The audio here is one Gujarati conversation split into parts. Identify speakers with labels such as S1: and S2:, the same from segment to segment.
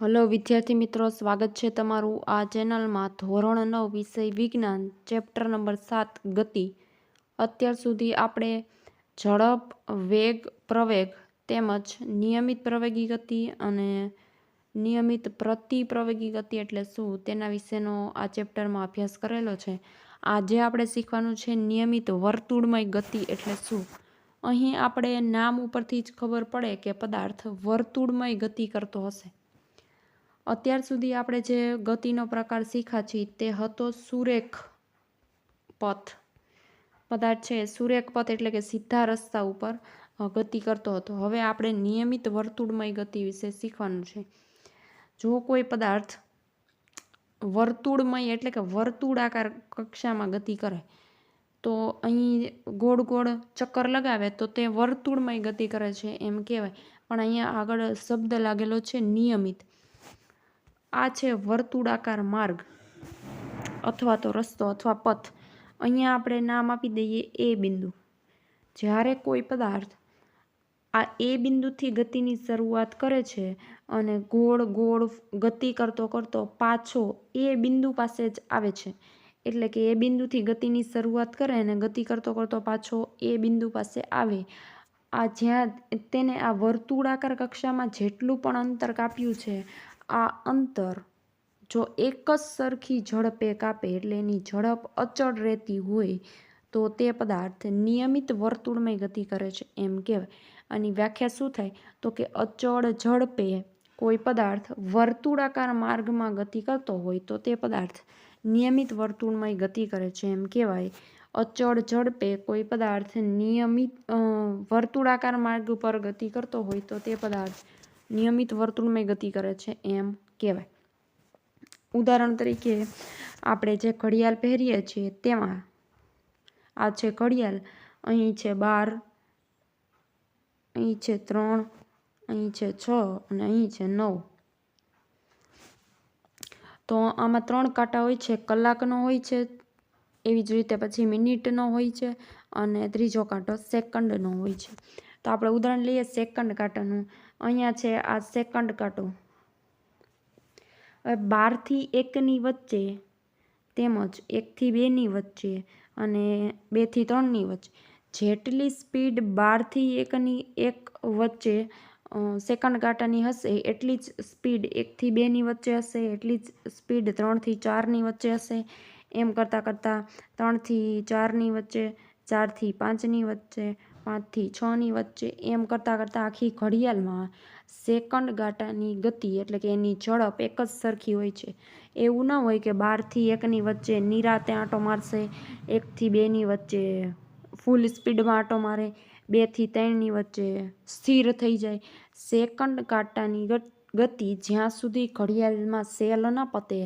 S1: હલો, વિદ્યાર્થી મિત્રો, સ્વાગત છે તમારું આ ચેનલમાં ધોરણ નવ વિષય વિજ્ઞાન, ચેપ્ટર નંબર સાત, ગતિ. અત્યાર સુધી આપણે ઝડપ, વેગ, પ્રવેગ તેમજ નિયમિત પ્રવેગી ગતિ અને નિયમિત પ્રતિપ્રવેગી ગતિ એટલે શું તેના વિશેનો આ ચેપ્ટરમાં અભ્યાસ કરેલો છે. આજે આપણે શીખવાનું છે નિયમિત વર્તુળમય ગતિ એટલે શું? અહીં આપણે નામ ઉપરથી જ ખબર પડે કે પદાર્થ વર્તુળમય ગતિ કરતો હશે. અત્યાર સુધી આપણે જે ગતિનો પ્રકાર શીખ્યા છીએ તે હતો સુરેખ પથ. પદાર્થ છે સુરેખ પથ એટલે કે સીધા રસ્તા ઉપર ગતિ કરતો હતો. હવે આપણે નિયમિત વર્તુળમય ગતિ વિશે શીખવાનું છે. જો કોઈ પદાર્થ વર્તુળમય એટલે કે વર્તુળાકાર કક્ષામાં ગતિ કરે, તો અહીં ગોળ ગોળ ચક્કર લગાવે તો તે વર્તુળમય ગતિ કરે છે એમ કહેવાય. પણ અહીંયા આગળ શબ્દ લાગેલો છે નિયમિત. આ છે વર્તુળાકાર માર્ગ, અથવા તો રસ્તો અથવા પથ. અહીંયા આપણે નામ આપી દઈએ એ બિંદુ. જ્યારે કોઈ પદાર્થ આ એ બિંદુથી ગતિની શરૂઆત કરે છે અને ગોળ ગોળ ગતિ કરતો કરતો પાછો એ બિંદુ પાસે જ આવે છે, એટલે કે એ બિંદુથી ગતિની શરૂઆત કરે અને ગતિ કરતો કરતો પાછો એ બિંદુ પાસે આવે. આ જ્યાં, તેને આ વર્તુળાકાર કક્ષામાં જેટલું પણ અંતર કાપ્યું છે આ અંતર જો એક જ સરખી ઝડપે કાપે એટલે એની ઝડપ અચળ રહેતી હોય, તો તે પદાર્થ નિયમિત વર્તુળમય ગતિ કરે છે એમ કહેવાય. આની વ્યાખ્યા શું થાય? તો કે અચળ ઝડપે કોઈ પદાર્થ વર્તુળાકાર માર્ગમાં ગતિ કરતો હોય, તો તે પદાર્થ નિયમિત વર્તુળમય ગતિ કરે છે એમ કહેવાય. અચળ ઝડપે કોઈ પદાર્થ નિયમિત વર્તુળાકાર માર્ગ ઉપર ગતિ કરતો હોય, તો તે પદાર્થ નિયમિત વર્તુળમય ગતિ કરે છે એમ કહેવાય. ઉદાહરણ તરીકે આપણે જે ઘડિયાળ પહેરીએ છીએ તેમાં આ છે ઘડિયાળ, અહીં છે બાર, અહીં છે ત્રણ, અહીં છે છ અને અહીં છે નવ. તો આમાં ત્રણ કાંટા હોય છે, કલાકનો હોય છે, એવી જ રીતે પછી મિનિટનો હોય છે અને ત્રીજો કાંટો સેકન્ડનો હોય છે. તો આપણે ઉદાહરણ લઈએ, સેકન્ડ કાંટાનું. અહીંયા છે આ સેકન્ડ કાંટો હવે બારથી એકની વચ્ચે તેમજ એકથી બેની વચ્ચે અને બેથી ત્રણની વચ્ચે, જેટલી સ્પીડ બારથી એકની એક વચ્ચે સેકન્ડ કાંટાની હશે, એટલી જ સ્પીડ એકથી બેની વચ્ચે હશે, એટલી જ સ્પીડ ત્રણથી ચારની વચ્ચે હશે. એમ કરતાં કરતાં ત્રણથી ચારની વચ્ચે, ચારથી પાંચની વચ્ચે પાંચથી છની વચ્ચે. એમ કરતાં કરતાં આખી ઘડિયાળમાં સેકન્ડ ગાટાની ગતિ એટલે કે એની ઝડપ એક જ સરખી હોય છે. એવું ન હોય કે બારથી એકની વચ્ચે નિરાતે આંટો મારશે, એકથી બેની વચ્ચે ફૂલ સ્પીડમાં આંટો મારે, બેથી ત્રણની વચ્ચે સ્થિર થઈ જાય. સેકન્ડ કાંટાની ગતિ જ્યાં સુધી ઘડિયાળમાં સેલ ન પતે,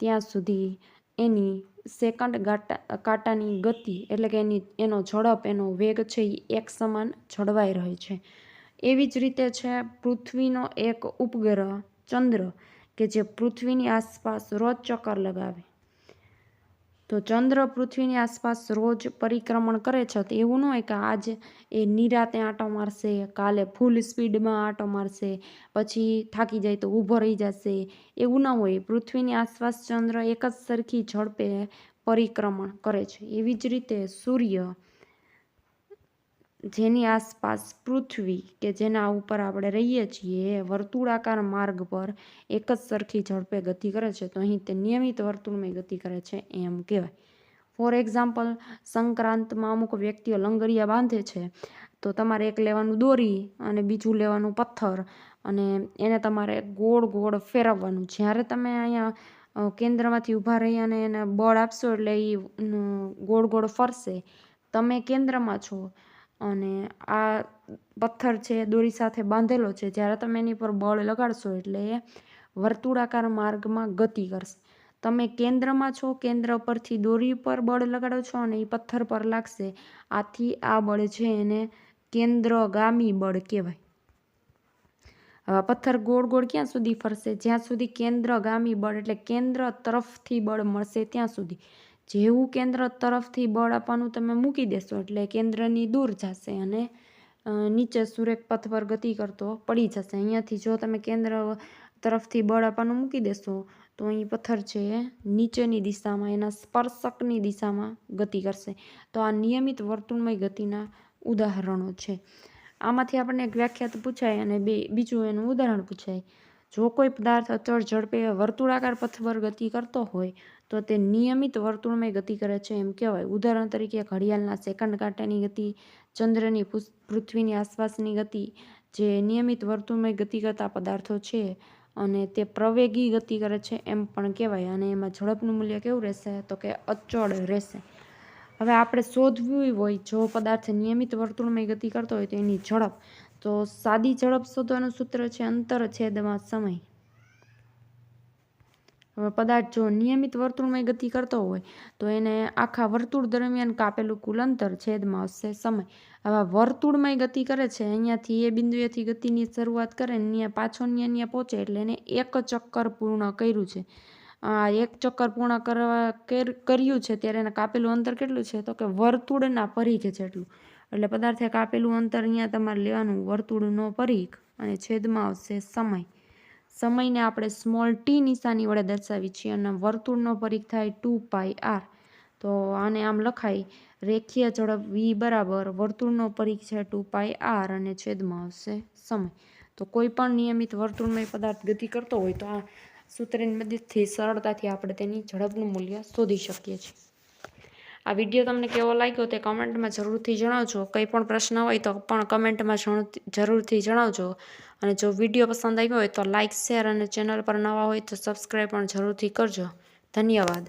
S1: ત્યાં સુધી એની સેકન્ડ ગાટા, કાંટાની ગતિ એટલે કે એની, એનો ઝડપ, એનો વેગ છે એ એક સમાન જળવાઈ રહે છે. એવી જ રીતે છે પૃથ્વીનો એક ઉપગ્રહ ચંદ્ર કે જે પૃથ્વીની આસપાસ રોજ ચક્કર લગાવે. તો ચંદ્ર પૃથ્વીની આસપાસ રોજ પરિક્રમણ કરે છે, તો એવું ન હોય કે આજ એ નિરાતે આંટો મારશે, કાલે ફૂલ સ્પીડમાં આંટો મારશે, પછી થાકી જાય તો ઊભો રહી જશે. એવું ન હોય. પૃથ્વીની આસપાસ ચંદ્ર એક જ સરખી ઝડપે પરિક્રમણ કરે છે. એવી જ રીતે સૂર્ય જેની આસપાસ પૃથ્વી કે જેના ઉપર આપણે રહીએ છીએ, એ વર્તુળાકાર માર્ગ પર એક જ સરખી ઝડપે ગતિ કરે છે, તો અહીં તે નિયમિત વર્તુળમય ગતિ કરે છે એમ કહેવાય. ફોર એક્ઝામ્પલ સંક્રાંતમાં અમુક વ્યક્તિઓ લંગરિયા બાંધે છે, તો તમારે એક લેવાનું દોરી અને બીજું લેવાનું પથ્થર અને એને તમારે ગોળ ગોળ ફેરવવાનું. જ્યારે તમે અહીંયા કેન્દ્રમાંથી ઊભા રહી અને એને બળ આપશો એટલે એ ગોળ ગોળ ફરશે. તમે કેન્દ્રમાં છો અને આ પથ્થર છે દોરી સાથે બાંધેલો છે. જ્યારે તમે એની પર બળ લગાડશો એટલે એ વર્તુળાકાર માર્ગમાં ગતિ કરશે. તમે કેન્દ્રમાં છો, કેન્દ્ર પરથી દોરી પર બળ લગાડો છો અને એ પથ્થર પર લાગશે. આથી આ બળ છે એને કેન્દ્રગામી બળ કહેવાય. હવે પથ્થર ગોળ ગોળ ક્યાં સુધી ફરશે? જ્યાં સુધી કેન્દ્રગામી બળ એટલે કેન્દ્ર તરફથી બળ મળશે ત્યાં સુધી. જેવું કેન્દ્ર તરફથી બળ આપવાનું તમે મૂકી દેશો એટલે કેન્દ્રની દૂર જશે અને નીચે સુરેખ પથ પર ગતિ કરતો પડી જશે. અહીંયાથી જો તમે કેન્દ્ર તરફથી બળ આપવાનું મૂકી દેશો, તો અહીં પથ્થર છે એ નીચેની દિશામાં, એના સ્પર્શકની દિશામાં ગતિ કરશે. તો આ નિયમિત વર્તુળમય ગતિના ઉદાહરણો છે. આમાંથી આપણને એક વ્યાખ્યાત પૂછાય અને બે, બીજું એનું ઉદાહરણ પૂછાય. જો કોઈ પદાર્થ અચળ ઝડપે વર્તુળાકાર પથ પર ગતિ કરતો હોય તો તે નિયમિત વર્તુળમય ગતિ કરે છે. એમ કહેવાય. ઉદાહરણ તરીકે, ઘડિયાળના સેકન્ડ કાંટાની ગતિ, ચંદ્રની પૃથ્વીની આસપાસની ગતિ, જે નિયમિત વર્તુળમય ગતિ કરતા પદાર્થો છે અને તે પ્રવેગી ગતિ કરે છે એમ પણ કહેવાય અને એમાં ઝડપનું મૂલ્ય કેવું રહેશે? તો કે અચળ રહેશે. હવે આપણે શોધવું હોય, જો પદાર્થ નિયમિત વર્તુળમય ગતિ કરતો હોય તો એની ઝડપ. તો સાદી ઝડપ શોધવાનું સૂત્ર છે અંતર છેદમાં સમય. પદાર્થ જો નિયમિત વર્તુળમાં ગતિ કરતો હોય, તો એને આખા વર્તુળ દરમિયાન કાપેલું કુલ અંતર છેદમાં આવશે સમય. હવે વર્તુળમાં ગતિ કરે છે, અહીંયાથી એ બિંદુએથી ગતિની શરૂઆત કરે ને અહીંયા પાછો ત્યાં અહીંયા પહોંચે એટલે એને એક ચક્કર પૂર્ણ કર્યું છે. આ એક ચક્કર પૂર્ણ કરવા કેર- કર્યું છે ત્યારે એને કાપેલું અંતર કેટલું છે? તો કે વર્તુળના પરિઘ જેટલું. એટલે પદાર્થે કાપેલું અંતર અહીંયા તમારે લેવાનું, વર્તુળનો પરિઘ, અને છેદમાં આવશે સમય. સમયને આપણે સ્મોલ ટી નિશાની વડે દર્શાવી છીએ અને વર્તુળનો પરિઘ થાય ટુ પાઈ આર. તો આને આમ લખાય, રેખીય ઝડપ વી બરાબર વર્તુળનો પરિઘ છે ટુ પાઈ આર અને છેદમાં આવશે સમય. તો કોઈ પણ નિયમિત વર્તુળમય પદાર્થ ગતિ કરતો હોય તો આ સૂત્રની મદદથી સરળતાથી આપણે તેની ઝડપનું મૂલ્ય શોધી શકીએ છીએ. આ વીડિયો તમને કેવો લાગ્યો તે કમેન્ટમાં જરૂરથી જણાવજો. કંઈ પણ પ્રશ્ન હોય તો પણ કમેન્ટમાં જરૂરથી જણાવજો. અને જો વીડિયો પસંદ આવ્યો હોય તો લાઇક શેર અને ચેનલ પર નવા હોય તો સબસ્ક્રાઈબ પણ જરૂરથી કરજો. ધન્યવાદ.